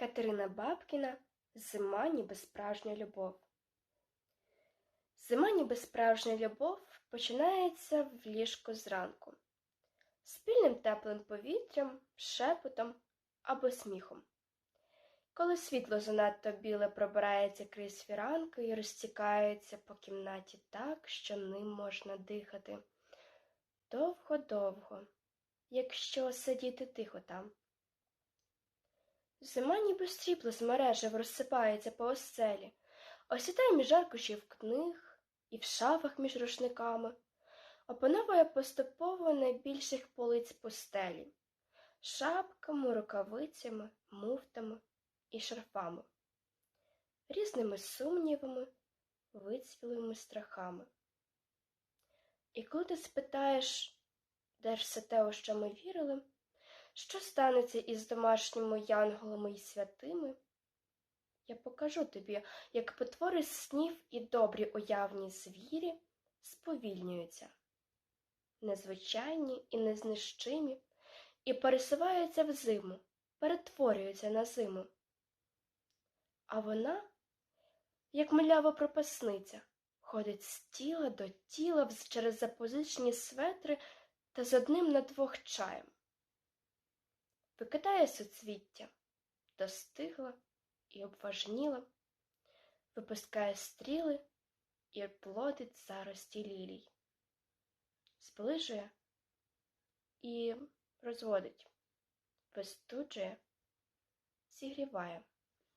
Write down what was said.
Катерина Бабкіна Зима ніби справжня любов. Зима ніби справжня любов починається в ліжку зранку, спільним теплим повітрям, шепотом або сміхом. Коли світло занадто біле пробирається крізь фіранки і розтікається по кімнаті так, що ним можна дихати. Довго-довго, якщо сидіти тихо там. Зима ніби срібло з мережев розсипається по оселі, осідає між аркушів книг і в шафах між рушниками, опановує поступово найбільших полиць постелі, шапками, рукавицями, муфтами і шарфами, різними сумнівами, вицвілими страхами. І коли ти спитаєш, де ж все те, у що ми вірили, що станеться із домашніми янголами і святими? Я покажу тобі, як потвори снів і добрі уявні звірі сповільнюються, незвичайні і незнищимі, і пересуваються в зиму, перетворюються на зиму. А вона, як милява пропасниця, ходить з тіла до тіла через запозичені светри та з одним на двох чаєм викидає соцвіття, достигла і обважніла, випускає стріли і плодить зарості лілій, зближує і розводить, вистуджує, зігріває.